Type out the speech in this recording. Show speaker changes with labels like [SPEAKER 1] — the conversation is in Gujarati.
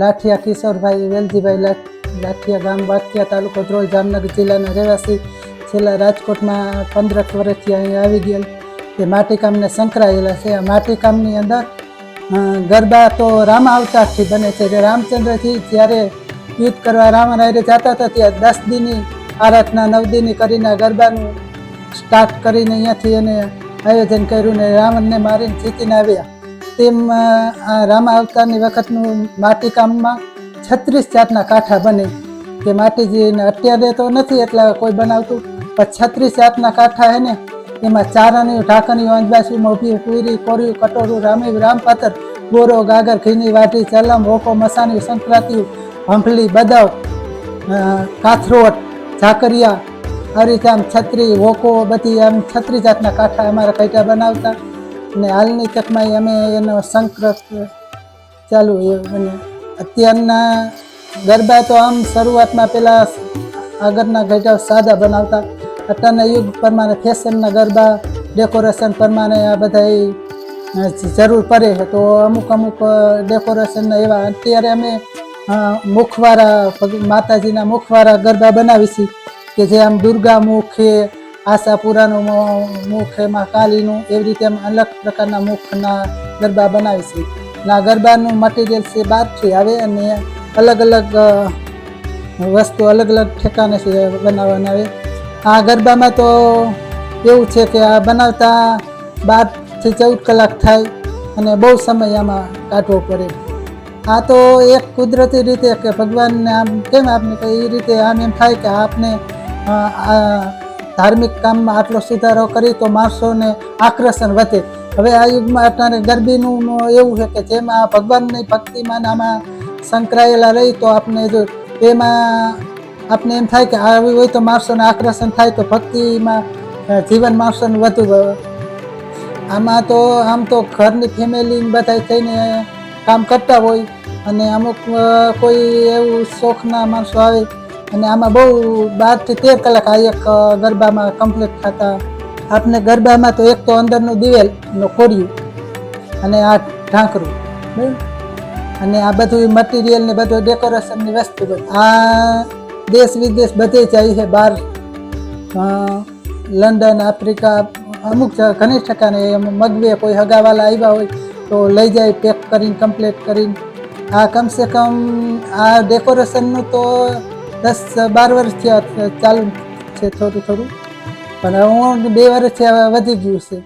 [SPEAKER 1] લાઠિયા કિશોરભાઈ, વેલજીભાઈ લાઠિયા ગામ, વાકિયા તાલુકો ધ્રોલ જામનગર જિલ્લાના રહેવાસી. છેલ્લા રાજકોટમાં પંદરક વર્ષથી અહીં આવી ગયેલ. તે માટીકામને સંકળાયેલા છે. આ માટીકામની અંદર ગરબા તો રામ અવતારથી બને છે. જે રામચંદ્રજી જ્યારે યુદ્ધ કરવા હારે જતા હતા ત્યાં દસ દિની આરાધના, નવ દિની કરીને ગરબાનું સ્ટાર્ટ કરીને અહીંયાથી એને આયોજન કર્યું ને રાવણને મારીને જીતીને આવ્યા. તેમ રામ અવતારની વખતનું માટીકામમાં છત્રીસ જાતના કાંઠા બને. તે માટીજીને અત્યારે તો નથી એટલા કોઈ બનાવતું, પણ છત્રીસ જાતના કાંઠા હે ને, એમાં ચારાની ઢાંકણી વાંજબાસી મોભી કુરી કોર્યું, કટોરું રામી રામપાતર ગોરો ગાગર, ઘીની વાટી ચલમ હોકો, મસાની, સંક્રાંતિ હંફલી બદાવ કાથરોટ, ઝાકરિયા આ છત્રી, હોકો, બધી આમ છત્રી જાતના કાંઠા અમારા કૈટા બનાવતા. અને હાલની તકમાં અમે એનો સંક્રત ચાલુ અને અત્યારના ગરબા તો આમ શરૂઆતમાં પેલા આગળના ગરબા સાદા બનાવતા. અત્યારના યુગ પ્રમાણે ફેશનના ગરબા ડેકોરેશન પ્રમાણે આ બધા જરૂર પડે છે. તો અમુક અમુક ડેકોરેશનના એવા અત્યારે અમે મુખવાળા માતાજીના મુખવાળા ગરબા બનાવી છીએ કે જે આમ દુર્ગા મુખ આશાપુરાનું મુખ એમાં કાલીનું એવી રીતે અમે અલગ પ્રકારના મુખના ગરબા બનાવી છે. ના ગરબાનું મટીરિયલ છે બહારથી આવે અને અલગ અલગ વસ્તુ અલગ અલગ ઠેકાને છે બનાવવાના આવે. આ ગરબામાં તો એવું છે કે આ બનાવતા બારથી ચૌદ કલાક થાય અને બહુ સમય આમાં કાઢવો પડે. આ તો એક કુદરતી રીતે કે ભગવાનને આમ કેમ આપને એ રીતે આમ એમ થાય કે આપને ધાર્મિક કામમાં આટલો સુધારો કરી તો માણસોને આકર્ષણ વધે. હવે આ યુગમાં અત્યારે ગરબીનું એવું છે કે જેમાં ભગવાનની ભક્તિમાં આમાં સંકળાયેલા રહી તો આપણે જો એમાં આપણે એમ થાય કે આવી હોય તો માણસોને આકર્ષણ થાય તો ભક્તિમાં જીવન માણસોને વધુ આમાં તો, આમ તો ઘરની ફેમિલી બધા થઈને કામ કરતા હોય અને અમુક કોઈ એવું શોખના માણસો આવે અને આમાં બહુ બારથી તેર કલાક આ એક ગરબામાં કમ્પ્લીટ થતા. આપને ગરબામાં તો એક તો અંદરનું દિવેલ કોડિયું અને આ ઢાંકરું, બરાબર? અને આ બધું મટીરિયલ ને બધું ડેકોરેશનની વસ્તુ. આ દેશ વિદેશ બધે જાય છે, બહાર લંડન, આફ્રિકા, અમુક ઘણી ટકાને મગવે કોઈ હગાવાલા આવ્યા હોય તો લઈ જાય પેક કરીને કમ્પ્લીટ કરીને. આ કમસે કમ આ ડેકોરેશનનું તો દસ બાર વર્ષથી ચાલુ છે થોડું થોડું. પણ હું બે વર્ષથી વધી ગયું છે.